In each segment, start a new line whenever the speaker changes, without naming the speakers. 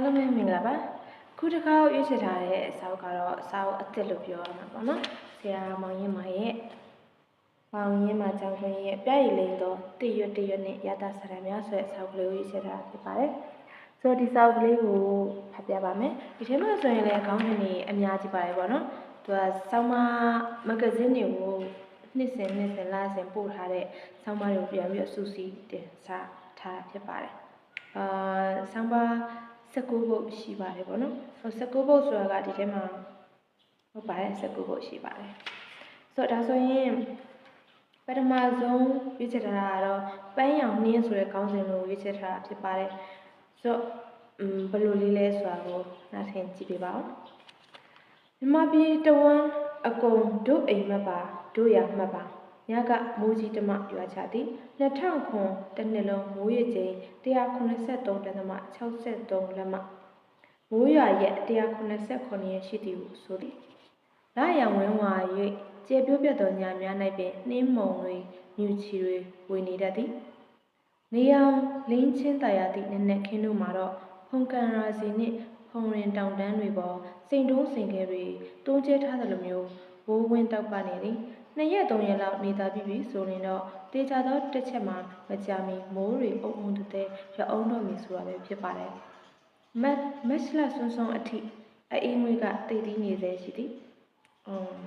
အားလုံးပဲမင်္ဂလာပါခုတစ်ခါရွေးချယ်ထားတဲ့အစာအုပ်ကတော့အစာအုပ်အစ်စ်လို့ပြောရမှာပေါ့နော်ဆရာမောင်ရင်မရဲ့မောင်ရင်မကျောင်းတွင်ရဲ့ပြည့်ရည်လိမ့်သောတရွတ်တရွတ်နဲ့ရတာဆရာများဆိုတဲ့အစာအုပ်ကလေးကိုရွေးချယ်ထားဖြစ်ပါတယ်ဆိုတော့ဒီစာအုပ်ကလေးကိုဖတ်ပြပါမယ်ဒီထဲမှာဆိုရင်လည်းအကောင်းကြီးနေအများကြီးပါတယ်ပေါ့နော်သူကဆောင်းမမဂဇင်းတွေကိုနှစ်စဉ်နှစ်စဉ်လစဉ်ပို့ထားတဲ့ဆောင်းမတွေကိုပြန်ပြီးတော့စူးစီးတင်စားထားတာဖြစ်ပါတယ်အာဆောင်းပါ 19ဘုတ်ရှိပါတယ်ပေါ့နော်ဟို19ဘုတ်ဆိုတာကဒီထဲမှာဟုတ်ပါတယ်19ဘုတ်ရှိပါတယ်ဆိုတော့ဒါဆိုရင်ပထမဆုံးရွေးချယ်ထားတာကတော့ပန်းရောင်နှင်းဆိုတဲ့ခေါင်းစဉ်ကိုရွေးချယ်ထားတာဖြစ်ပါတယ်ဆိုတော့อืมဘယ်လိုလေးလဲဆိုတာကိုနားထင်ကြည့်ပေးပါဦးမြမပြည်တဝန်းအကုန်တို့အိမ်မက်ပါတို့ရမှတ်ပါ ညကမိုးကြီးတမရွာချသည်2000ခွန်တစ်နှစ်လုံးမိုးရေချိန်183.63လက်မှမိုးရွာရက်189ရက်ရှိသည်ဟုဆိုသည်လာရန်ဝင်းဝါ၍ကျေပြိုးပြတ်သောညများ၌ပင်နှင်းမုံတွေမြူချီတွေဝေနေတတ်သည်နေအောင်လင်းချင်းတရာသည့်နက်နက်ခင်းတို့မှာတော့ဖုန်ကန်ရာစီနှင့်ဖုံရင်တောင်တန်းတွေပေါ်စိန်တုံးစိန်ခဲတွေတွန်းကျဲထားသလိုမျိုးဘိုးဝင်းတောက်ပနေသည် နှစ်ရက်သုံးရက်လောက်နေသားပြီးပြီဆိုရင်တော့တေချာသောတစ်ချက်မှာမကြမီမိုးတွေအုံအုံတသေးရအောင်တော့မီဆိုတာပဲဖြစ်ပါတယ်မက်မက်လဆွန်းဆွန်းအထိအေးငွေကတည်တည်နေစေရှိသည်အင်း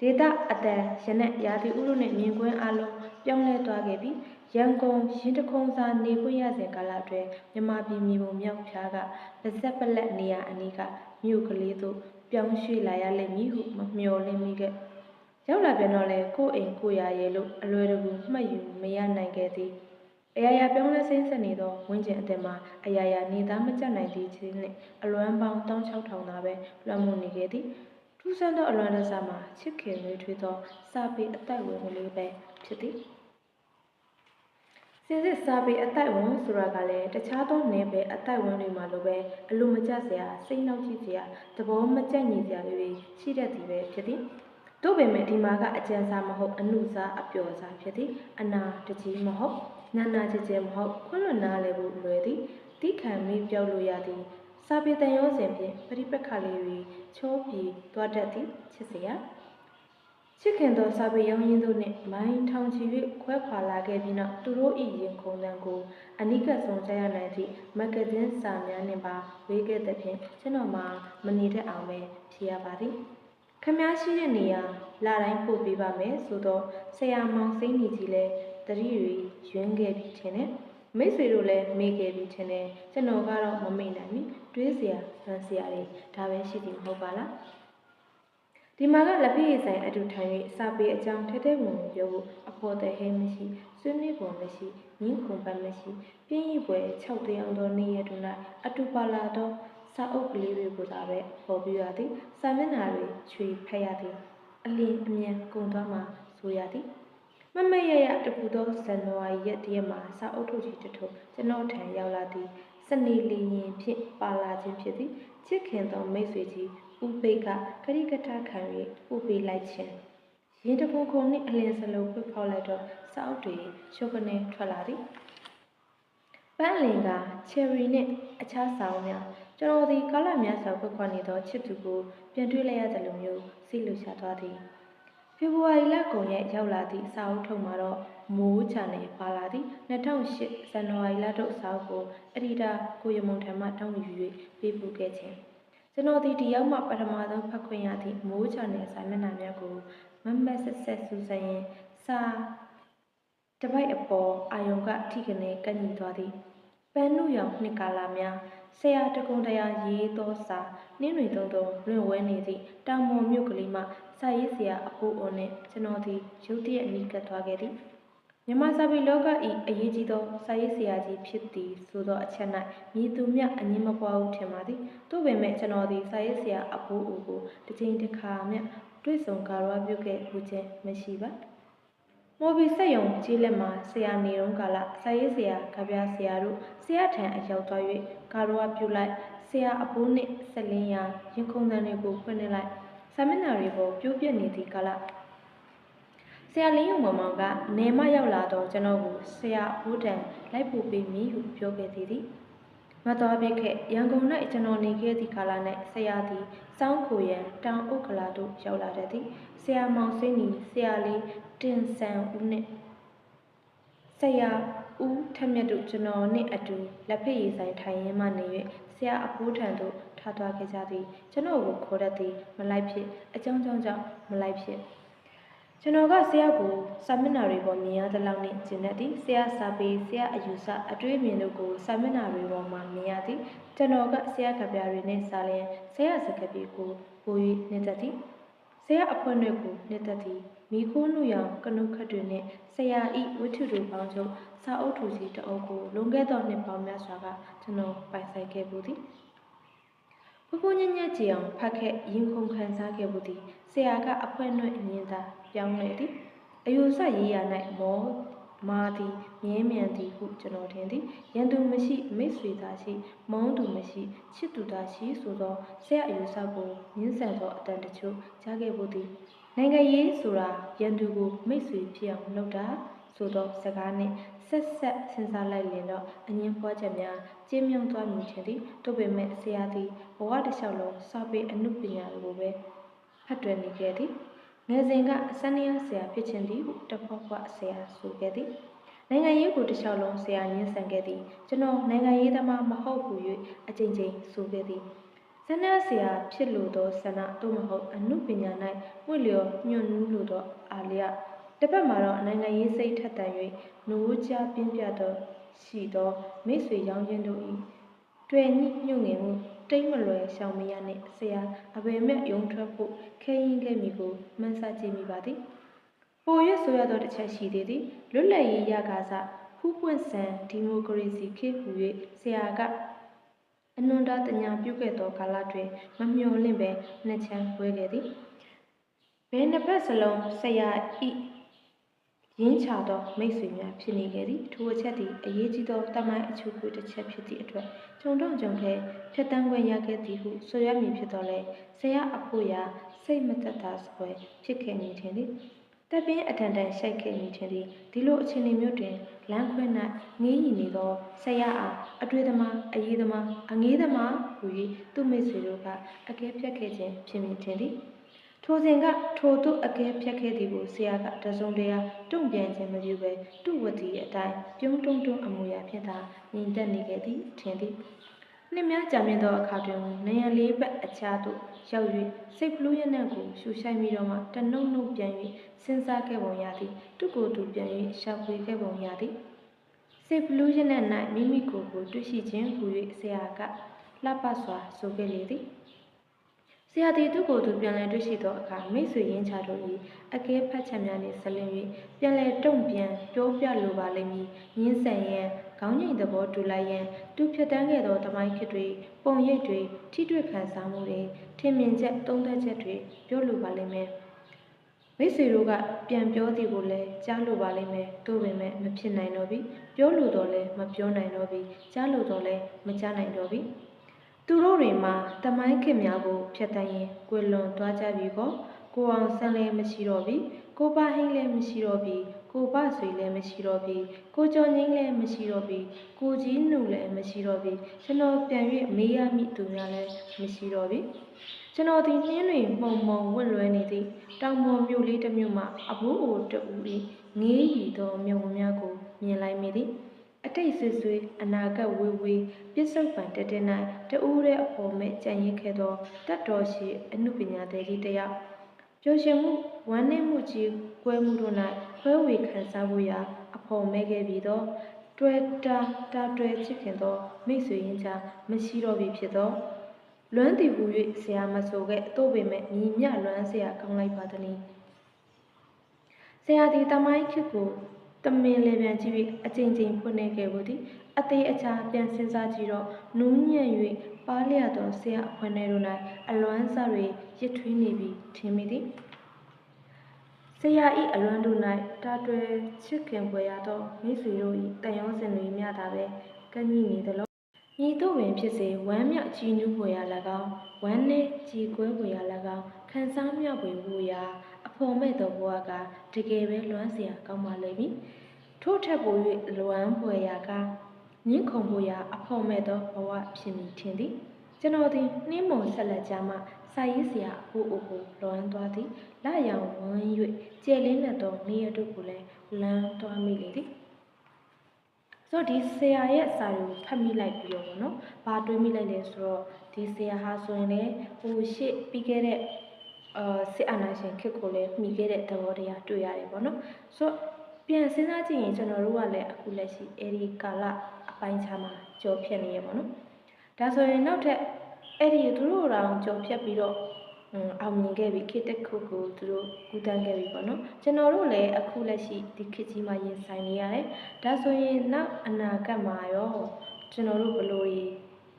ဒေတာအတန်ရနက်ရာသီဥတုနဲ့မြင်ကွင်းအလုံးပြောင်းလဲသွားခဲ့ပြီးရန်ကုန်ရင်တခုံစာနေခွင့်ရစဉ်ကာလအတွင်းမြမပြည်မြေပုံမြောက်ဖြားကလက်ဆက်ပလက်နေရာအနီးကမြို့ကလေးသို့ပြောင်းရွှေ့လာရလိမ့်မည်ဟုမမျှော်လင့်မိခဲ့ ရောက်လာပြန်တော့လေကိုယ့်အိမ်ကိုယ်ရာရဲ့လို့အလွယ်တကူမှတ်ယူမရနိုင်ခဲ့သည်အရာရာပြောင်းလဲဆင်းဆက်နေသောဝင်းကျင်အတင်မှာအရာရာနေသားမကျနိုင်သည့်ချင်းနှင့်အလွမ်းပေါင်း16000သာပဲလွှမ်းမိုးနေခဲ့သည်ထူးဆန်းသောအလွမ်းတစားမှာချစ်ခင်တွေထွေးသောစာပေအတိုက်ဝင်ကလေးပဲဖြစ်သည်စင်စစ်စာပေအတိုက်ဝင်ဆိုတာကလည်းတခြားသောနယ်ပယ်အတိုက်ဝင်တွေမှာလိုပဲအလိုမကျစရာစိတ်နှောက်ကြည့်စရာသဘောမကျညီစရာလေးတွေရှိတတ်သည်ပဲဖြစ်သည် တို့ပေမဲ့ဒီမှာကအကျဉ်းစားမဟုတ်အနုစားအပျော်စားဖြစ်သည်အနာတကြီးမဟုတ်နာနာကြကြမဟုတ်ခွလွန်နာလည်းဘူးလွယ်သည်တိခံမိပြောက်လို့ရသည်စာပေတန်ရောစဉ်ဖြင့်ပရိပက္ခလေးတွေချိုးပြေသွားတတ်သည်ချစ်စရာချစ်ခင်သောစာပေရောင်းရင်းတို့နှင့်မိုင်းထောင်ချီ၍ခွဲခွာလာခဲ့ပြီးနောက်သူတို့၏ရင်ခုန်တန်ကိုအနိကဆုံးကြားရနိုင်သည့်မဂ္ဂဇင်းစာများနှင့်ပါဝေးခဲ့သဖြင့်ကျွန်တော်မှာမနေတတ်အောင်ပဲဖြစ်ရပါသည် ခမားရှိတဲ့နေရာလာတိုင်းပို့ပေးပါမယ်ဆိုတော့ဆရာမောင်စိမ့်ညီကြီးလည်းတတိတွေရွင်းခဲ့ပြီးထင်တယ်မိတ်ဆွေတို့လည်းမေ့ခဲ့ပြီးထင်တယ်ကျွန်တော်ကတော့မမေ့နိုင်ဘူးတွေးစရာဆန်းစရာတွေဒါပဲရှိတယ်မဟုတ်ပါလားဒီမှာကလက်ပြည့်ဆိုင်အတူထိုင်၍စာပေအကြောင်းထဲထဲဝင်ဝင်ပြောဖို့အဖို့တဲ့ဟဲမရှိဆွေးနွေးပုံမရှိငင်းခုန်ပတ်မရှိပြင်းရပွဲ6တယောက်သောနေ့ရက်တို့၌အတူပါလာသော စာအုပ်ကလေးတွေကိုသာပဲပေါ်ပြရသည်စာမျက်နှာတွေချွေဖက်ရသည်အလင်းအမြန်ကုန်သွားမှဆိုရသည်မမရရတပူသောဇန်နဝါရီရက်တရက်မှာစာအုပ်ထုတ်ကြီးတထုပ်ကျွန်တော်ထံရောက်လာသည်စနေလီရင်ဖြင့်ပါလာခြင်းဖြစ်သည်ချစ်ခင်သောမိတ်ဆွေကြီးဦးပိတ်ကခရိကထခံ၍ဥပေးလိုက်ခြင်းရင်တခုခုနှင့်အလင်းစလုံးဖွင့်ဖောက်လိုက်တော့စောက်တွေရှုပ်ကနေထွက်လာသည်ပန်းလင်ကချယ်ရီနှင့်အခြားစာအုပ်များ ကျွန်တော်သည်ကာလများစွာဖွက်ခွာနေသောချစ်သူကိုပြန်တွေ့လိုက်ရသလိုမျိုးစိတ်လှရှာသွားသည်ဖေဖော်ဝါရီလကုန်ရက်ရောက်လာသည့်စာအုပ်ထုံမှာတော့မိုးချာနေပါလာသည်2008ဇန်နဝါရီလထုတ်စာအုပ်ကိုအဒီတာကိုရမုံထံမှတောင်းယူ၍ပေးပို့ခဲ့ခြင်းကျွန်တော်ဒီတယောက်မှပထမဆုံးဖတ်ခွင့်ရသည့်မိုးချာနေစာမျက်နှာများကိုမမတ်ဆက်ဆက်စူးစမ်းရင်စာတပိုက်အပေါ်အာယုံကထိကနေကန့်ညီသွားသည်ပန်းနုရောင်နှစ်ကာလာများ ဆရာတကုံတရာရေးသောစာနှင်းတွေတုံတုံလွင့်ဝဲနေသည့်တောင်မော်မြို့ကလေးမှစာရေးဆရာအဖိုးအိုနှင့်ကျွန်တော်သည်ရုတ်တရက်နီးကပ်သွားခဲ့သည်မြမစာပေလောက၏အရေးကြီးသောစာရေးဆရာကြီးဖြစ်သည်ဆိုသောအချက်၌မြည်သူမြအငင်းမပွားဟုထင်ပါသည်သို့ပေမဲ့ကျွန်တော်သည်စာရေးဆရာအဖိုးအိုကိုတစ်ချိန်တစ်ခါမျှတွေ့ဆုံကာရဝပြုခဲ့ဘူးခြင်းမရှိပါ မော်ဘီဆက်ယုံကြီးလက်မှာဆရာနေတော့ကလာဆရာရေးဆရာကဗျာဆရာတို့ဆရာထံအရောက်သွား၍ကာရဝပြုလိုက်ဆရာအဖိုးနှင့်ဆက်လင်းရာရင်ခုန်တန်တွေကိုဖွင့်နေလိုက်ဆာမင်နာတွေပေါ်ပြိုးပြက်နေသည့်ကာလဆရာလင်းယုံမမောင်ကနေမရောက်လာတော့ကျွန်တော်ကိုဆရာအဖိုးတန်လိုက်ပို့ပေးမည်ဟုပြောခဲ့သေးသည်မတော်ပြစ်ခဲ့ရန်ကုန်၌ကျွန်တော်နေခဲ့သည့်ကာလ၌ဆရာသည်စောင်းခိုရန်တောင်ဥက္ကလာသို့ရောက်လာတတ်သည်ဆရာမောင်စင်းနီဆရာလေး တင်ဆန်ဦးနှင့်ဆရာဦးထက်မြတ်တို့ကျွန်တော်နှင့်အတူလက်ဖက်ရည်ဆိုင်ထိုင်ရင်းမှနေ၍ဆရာအဖိုးထံသို့ထားသွားခဲ့ကြသည်ကျွန်တော်ကိုခေါ်တတ်သည်မလိုက်ဖြစ်အကြောင်းကြောင့်ကြောင့်မလိုက်ဖြစ်ကျွန်တော်ကဆရာကိုစာမျက်နှာတွေပေါ်မြင်ရသလောက်နဲ့ကျင်တတ်သည်ဆရာစာပေဆရာအယူဆအတွေ့အမြင်တို့ကိုစာမျက်နှာတွေပေါ်မှာမြင်ရသည်ကျွန်တော်ကဆရာကဗျာတွေနဲ့စာလျင်ဆရာစကားပြေကိုပို၍နှစ်သက်သည်ဆရာအဖွင့်တွေကိုနှစ်သက်သည် မိခိုးနှုရောင်ကနုခတ်တွေနဲ့ဆရာဤဝတ္ထုတို့ပေါင်းချုပ်စာအုပ်ထူစီတအုပ်ကိုလွန်ခဲ့သောနှစ်ပေါင်းများစွာကကျွန်တော်ပိုင်ဆိုင်ခဲ့ပူသည်ဖူးဖူးညံ့ညံ့ကြည်အောင်ဖတ်ခဲ့ရင်ခုန်ခံစားခဲ့မှုသည်ဆရာကအဖွဲနှွဲ့မြင်သာပြောင်းလဲသည်အယူဆရေးရ၌မောမာသည်မြင်းမြန်သည်ဟုကျွန်တော်ထင်သည်ရန်သူမရှိမိတ်ဆွေသာရှိမုန်းသူမရှိချစ်သူသာရှိဆိုသောဆရာအယူဆကိုမြင်းဆန်သောအတန်တချို့ကြားခဲ့မှုသည် နိုင်ငံရေးဆိုတာရန်သူကိုမိတ်ဆွေဖြစ်အောင်လုပ်တာဆိုသောစကားနှင့်ဆက်ဆက်စဉ်းစားလိုက်လျင်တော့အငင်းပွားချက်များကျင်းမြုံသွားမည်ထင်သည်တို့ပေမဲ့ဆရာသည်ဘဝတစ်လျှောက်လုံးစာပေအမှုပညာကိုပဲဖတ်တွယ်နေခဲ့သည်ငယ်စဉ်ကစနေရဆရာဖြစ်ခြင်းသည်ဟုတဖွာဖွာဆရာဆိုခဲ့သည်နိုင်ငံရေးကိုတစ်လျှောက်လုံးဆရာညှင်းဆန်ခဲ့သည်ကျွန်တော်နိုင်ငံရေးသမားမဟုတ်ဘူး၍အကြိမ်ကြိမ်ဆိုခဲ့သည် ဆန္ဒဆရာဖြစ်လို့သောဆန္ဒသို့မဟုတ်အမှုပညာ၌ဝှေ့လျော်ညွှန်နူးလိုသောအာလျတစ်ပတ်မှာတော့နိုင်ငံရေးစိတ်ထက်သန်၍နိုးကြားပြင်းပြသောရှိသောမိတ်ဆွေရောင်းချင်းတို့၏တွေ့ညှိညွငင်မှုတိတ်မလွယ်ရှောင်မရနှင့်ဆရာအဘယ်မဲ့ယုံထွက်ဖို့ခဲရင်ခဲ့မိကိုမှန်းဆကြည့်မိပါသည်ပိုရွဆိုရသောတစ်ချက်ရှိသေးသည်လွတ်လပ်ရေးရကားစဖူးပွင့်ဆန်ဒီမိုကရေစီခေတ်ဟူ၍ဆရာက အနန္တတညာပြုခဲ့သောကာလတွင်မမျှော်လင့်ပဲနှစ်ချမ်းဝဲခဲ့သည်ဘယ်နှစ်ဖက်စလုံးဆရာဤရင်းချသောမိတ်ဆွေများဖြစ်နေခဲ့သည်ထိုအချက်သည်အရေးကြီးသောတမိုင်းအချုပ်ခွေတစ်ချက်ဖြစ်သည့်အတွက်ဂျုံတော့ဂျုံခဲဖြတ်တန်းခွင့်ရခဲ့သည်ဟုဆိုရမည်ဖြစ်တော်လဲဆရာအဖို့ရာစိတ်မသက်သာစွဲဖြစ်ခဲ့နေခြင်းသည် တပ်ပင်းအတန်တန်ရှိုက်ခဲ့မိခြင်းသည်ဒီလိုအခြေအနေမျိုးတွင်လမ်းခွဲ၌ငေးရီနေသောဆရာအားအတွေ့သမားအရေးသမားအငေးသမားဟူ၍သူမိတ်ဆွေတို့ကအကဲဖြတ်ခဲ့ခြင်းဖြစ်မိခြင်းသည်ထိုစဉ်ကထိုသို့အကဲဖြတ်ခဲ့သည်ကိုဆရာကတစုံတရာတုံ့ပြန်ခြင်းမပြုဘဲသူ့ဝတီအတိုင်းပြုံးတုံးတုံးအမူအရာဖြင့်သာညီတက်နေခဲ့သည်ထင်သည် နှစ်များကြာမြင့်သောအခါတွင်နေရန်လေးဘက်အခြားသို့ရောက်၍စိတ်ဖလူးရနံ့ကိုရှူရှိုက်မိတော့မှတနှုတ်နှုတ်ပြန်၍စဉ်းစားခဲ့ပုံရသည်သူကိုယ်သူပြန်၍ရှာဖွေခဲ့ပုံရသည်စိတ်ဖလူးရနံ့၌မိမိကိုယ်ကိုတွေ့ရှိခြင်းဟူ၍ဆရာကလှပစွာဆိုခဲ့လေသည် ဆရာသည်သူ့ကိုယ်သူပြန်လည်တွေ့ရှိသောအခါမိတ်ဆွေရင်းချတို့၏အကဲဖတ်ချက်များနှင့်ဆက်လင်း၍ပြန်လည်တုံ့ပြန်ပြောပြလိုပါလိမ့်မည်။ရင်းဆန်ရန်ခေါင်းငိမ်သဘောတူလိုက်ရန်သူဖြတ်တန်းခဲ့သောတမိုင်းခေတ်တွေပုံရိပ်တွေထိတွေ့ခံစားမှုတွေထင်မြင်ချက်သုံးသပ်ချက်တွေပြောလိုပါလိမ့်မယ်။မိတ်ဆွေတို့ကပြန်ပြောသည်ကိုလည်းကြားလိုပါလိမ့်မယ်။သို့ပေမဲ့မဖြစ်နိုင်တော့ပြီ။ပြောလိုတော့လည်းမပြောနိုင်တော့ပြီ။ကြားလိုတော့လည်းမကြားနိုင်တော့ပြီ။ သူတို့တွေမှာတမိုင်းခင်များကိုဖျက်တမ်းရင်ကွယ်လွန်သွားကြပြီကောကိုအောင်ဆန်းလည်းမရှိတော့ပြီကိုပါဟင်းလည်းမရှိတော့ပြီကိုပဆွေလည်းမရှိတော့ပြီကိုကျော်ငိမ့်လည်းမရှိတော့ပြီကိုကြီးနုလည်းမရှိတော့ပြီကျွန်တော်ပြန်၍မေးရမိသူများလည်းမရှိတော့ပြီကျွန်တော်ဒီနှင်းတွေမှုံမှုံဝင့်လွဲနေသည့်တောင်ပေါ်မြို့လေးတစ်မြို့မှအဘိုးအိုတူ၏ငေးရီသောမြုံများကိုမြင်လိုက်မိသည် အတိတ်ဆွေဆွေအနာဂတ်ဝေဝေပြစ္ဆုတ်ပံတက်တဲ့၌တူးတဲ့အဖို့မဲ့ကြံရစ်ခဲ့သောတတ်တော်ရှိအမှုပညာသည်ကြီးတယောက်ပျော်ရွှင်မှုဝမ်းနည်းမှုကြီးကွဲမှုတို့၌ခွဲဝေခံစားဖို့ရာအဖို့မဲ့ခဲ့ပြီးသောတွေ့တာတာတွေ့ချစ်ခင်သောမိတ်ဆွေရင်းချမရှိတော့ပြီဖြစ်သောလွမ်းတည်ဟူ၍ဆရာမဆိုခဲ့သို့ပေမဲ့ညီမြလွမ်းဆရာကောင်းလိုက်ပါသည်။ဆရာသည်တမိုင်းခစ်ကို တမင်လေပြန်ကြည့်၍အချိန်ချင်းဖွင့်နေခဲ့ဘူးသည်အသေးအချာပြန်စဉ်းစားကြည့်တော့နူးညံ့၍ပါလျက်သောဆရာအဖွင့်ထဲတို့၌အလွမ်းစားတွေရစ်ထွေးနေပြီးထင်မိသည်ဆရာဤအလွမ်းတို့၌တာတွယ်ချစ်ခင်ပွေရသောမိတ်ဆွေတို့၏တန်ရုံးစင်တွေမြတာပဲကန့်ကြီးနေသလိုညီတို့ပင်ဖြစ်စေဝမ်းမြောက်ကြည်နူးဖွယ်ရ၎င်းဝမ်းနည်းကြည်ကွဲဖွယ်ရ၎င်းခံစားမြောက်ဖွယ်ဝူရာအ ဖော်မဲ့သောဘဝကတကယ်ပဲလွမ်းစရာကောင်းပါလိမ့်မည်ထို့ထက်ပို၍လွမ်းဖွယ်ရာကငင်းခုန်ဖို့ရာအဖို့မဲ့သောဘဝဖြစ်မည်ထင်သည်ကျွန်တော်သည်နှင်းမုံဆက်လက်ကြားမှစာရေးဆရာအိုအိုကိုလွမ်းသွားသည်လာရောင်ဝန်း၍ကျဲလင်းလက်သောနေရတို့ကိုလည်းလမ်းသွားမိလေသည်ဆိုတော့ဒီဆရာရဲ့စာကိုဖတ်မိလိုက်ပြီးတော့ဗောနော်။ဘာတွေးမိလိုက်လဲဆိုတော့ဒီဆရာဟာဆိုရင်လည်းဟိုရှေ့ပြီးခဲ့တဲ့ အာစစ်အာဏာရှင်ခေတ်ကိုလည်းမှီခဲ့တဲ့သဘောတရားတွေ့ရတယ်ဗောနော်။ဆိုတော့ပြန်စဉ်းစားကြည့်ရင်ကျွန်တော်တို့ကလည်းအခုလက်ရှိအဲဒီကာလအပိုင်းခြားမှာကြော်ဖြတ်နေရဗောနော်။ဒါဆိုရင်နောက်ထပ်အဲ့ဒီသူတို့တောင်ကြော်ဖြတ်ပြီးတော့อืมအောင်မြင်ခဲ့ပြီခေတ်တစ်ခုကိုသူတို့ကူးတန်းခဲ့ပြီပေါ့နော်ကျွန်တော်တို့လည်းအခုလက်ရှိဒီခေတ်ကြီးမှာရင်ဆိုင်နေရတယ်ဒါဆိုရင်နောက်အနာဂတ်မှာရောကျွန်တော်တို့ဘယ်လိုတွေ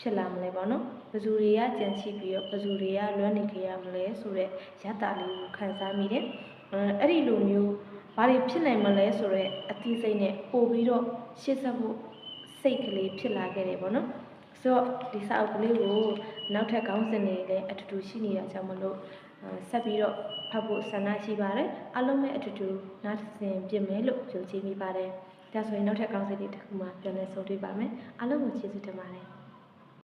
ဖြစ်လာမလဲပေါ့နော် ဘယ်သူတွေကကြံရှိပြီးတော့ဘယ်သူတွေကလွမ်းနေကြရမလဲဆိုတော့ရတာလေးကိုခံစားမိတယ်အဲအဲ့ဒီလိုမျိုးဘာတွေဖြစ်နိုင်မလဲဆိုတော့အသိစိတ်နဲ့ပို့ပြီးတော့ရှေ့ဆက်ဖို့စိတ်ကလေးဖြစ်လာခဲ့တယ်ပေါ့နော်ဆိုတော့ဒီစာအုပ်ကလေးကိုနောက်ထပ်ခေါင်းစဉ်တွေလည်းအတူတူရှိနေတာကြောင့်မလို့အဲဆက်ပြီးတော့ဖတ်ဖို့ဆန္ဒရှိပါတယ်အားလုံးနဲ့အတူတူနားဆင်ပြင်မယ်လို့ယုံကြည်မိပါတယ်ဒါဆိုရင်နောက်ထပ်ခေါင်းစဉ်တွေတစ်ခုမှပြန်လည်ဆုံတွေ့ပါမယ်အားလုံးကိုကျေးဇူးတင်ပါတယ်